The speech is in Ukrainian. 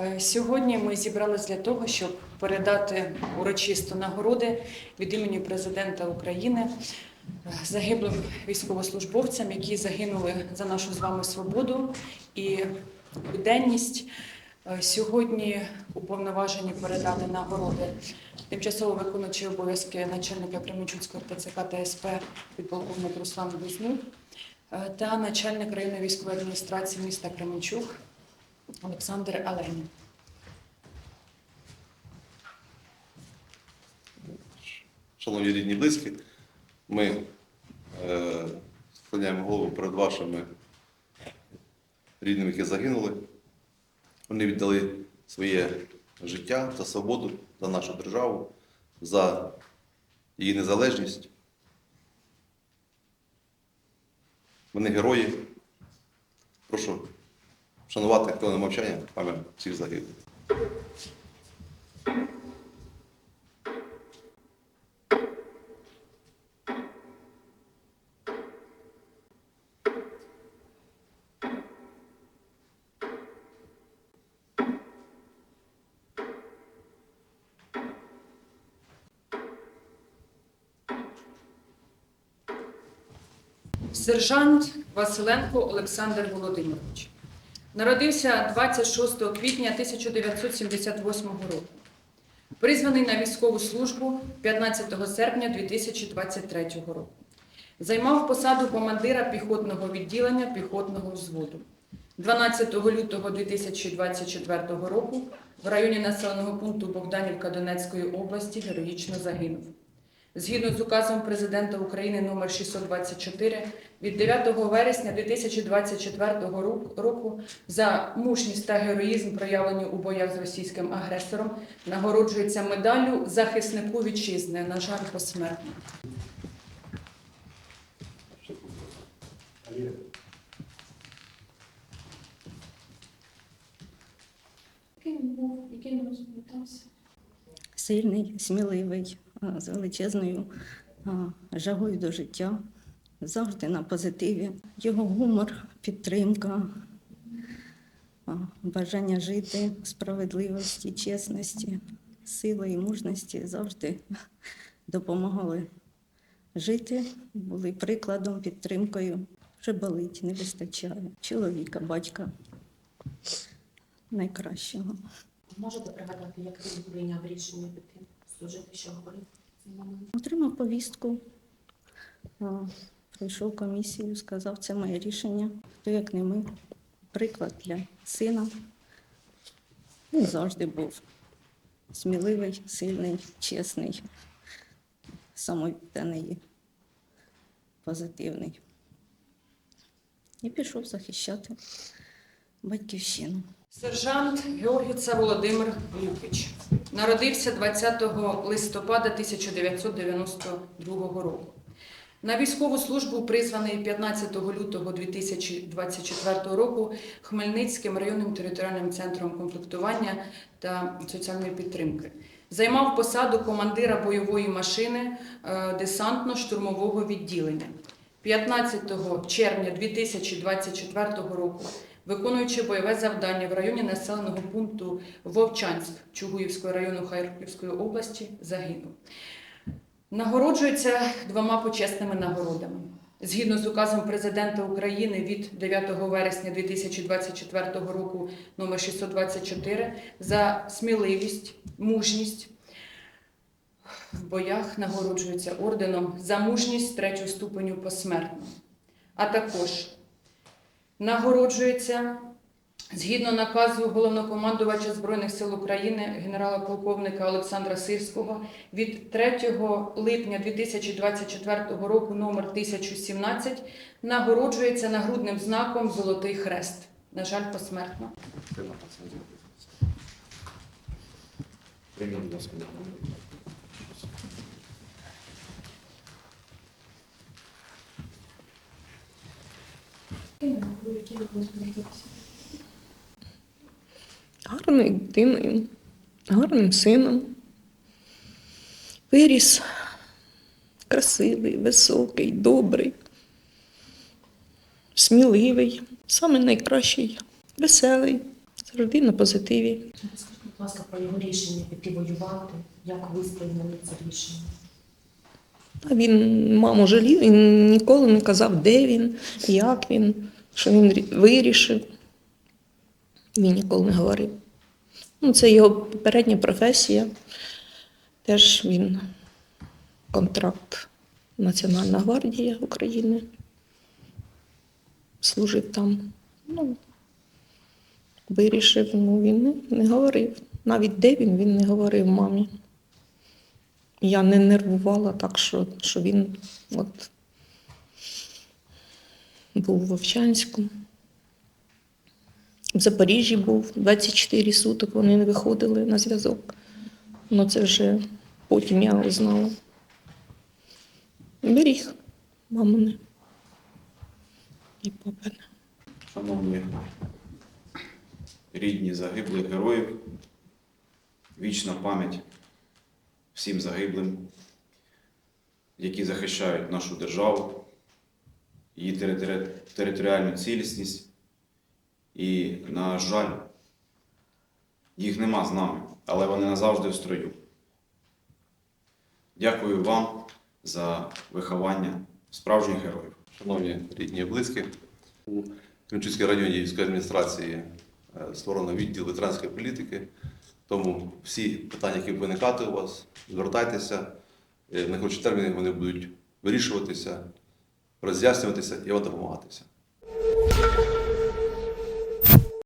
Е, Сьогодні ми зібрались для того, щоб передати урочисто нагороди від імені президента України е, загиблим військовослужбовцям, які загинули за нашу з вами свободу і буденність. Е, Сьогодні уповноважені передати нагороди тимчасово виконуючий обов'язки начальника Кременчуцького РТЦК та СП підполковник Руслан Близнюк е, та начальник районної військової адміністрації міста Кременчук Олександр Аленін. Шановні рідні близькі, ми е, склоняємо голову перед вашими рідними, які загинули. Вони віддали своє життя за свободу, за нашу державу, за її незалежність. Вони герої. Прошу вшанувати хвилиною мовчання пам'ять всіх загиблих. Сержант Василенко Олександр Володимирович. Народився 26 квітня 1978 року. Призваний на військову службу 15 серпня 2023 року. Займав посаду командира піхотного відділення піхотного взводу. 12 лютого 2024 року в районі населеного пункту Богданівка Донецької області героїчно загинув. Згідно з указом президента України номер 624 від 9 вересня 2024 року за мужність та героїзм, проявлені у боях з російським агресором, нагороджується медаллю захиснику вітчизни, на жаль, посмертно. Який він був, який він розповідався? сильний, сміливий, з величезною жагою до життя, завжди на позитиві. Його гумор, підтримка, бажання жити, справедливості, чесності, сили і мужності завжди допомагали жити, були прикладом, підтримкою. Вже болить, не вистачає. Чоловіка, батька найкращого. Можете пригадати, як він прийняв рішення піти служити, що момент? Отримав повістку, а, пройшов комісію, сказав, це моє рішення. Хто як не ми, приклад для сина. Він завжди був сміливий, сильний, чесний, самовідданий, позитивний. І пішов захищати батьківщину. Сержант Георгіца Володимир Лукич. Народився 20 листопада 1992 року. На військову службу призваний 15 лютого 2024 року Хмельницьким районним територіальним центром комплектування та соціальної підтримки. Займав посаду командира бойової машини е, десантно-штурмового відділення. 15 червня 2024 року виконуючи бойове завдання в районі населеного пункту Вовчанськ Чугуївського району Харківської області, загинув. Нагороджується двома почесними нагородами. Згідно з указом президента України від 9 вересня 2024 року номер 624 за сміливість, мужність в боях нагороджується орденом за мужність третього ступеню посмертно. А також нагороджується згідно наказу головнокомандувача Збройних сил України генерала-полковника Олександра Сирського від 3 липня 2024 року номер 1017 нагороджується нагрудним знаком Золотий Хрест. На жаль, посмертно. Прийміть, будь ласка, Який він був, який він розповідався? Гарною дитиною, гарним сином. Виріс красивий, високий, добрий, сміливий, саме найкращий, веселий, Завжди на позитиві. Скажіть, будь ласка, про його рішення піти воювати. Як ви сприйняли це рішення? А він маму жалів, він ніколи не казав, де він, як він, що він вирішив. Він ніколи не говорив. Ну, це його попередня професія. Теж він контракт Національна гвардія України. Служив там. Ну, вирішив, ну він не, говорив. Навіть де він, він не говорив мамі. Я не нервувала так, що, що він от, був в Вовчанську. В Запоріжжі був 24 суток, вони не виходили на зв'язок. Ну це вже потім я узнала. Беріг мамини і папини. Шановні рідні загиблих героїв, вічна пам'ять всім загиблим, які захищають нашу державу, її територіальну цілісність. І, на жаль, їх нема з нами, але вони назавжди в строю. Дякую вам за виховання справжніх героїв. Шановні рідні і близькі, у Кременчуцькій районній військовій адміністрації е, створено відділ ветеранської політики. Тому всі питання, які виникати у вас, звертайтеся. Е, В терміни вони будуть вирішуватися, роз'яснюватися і допомагатися.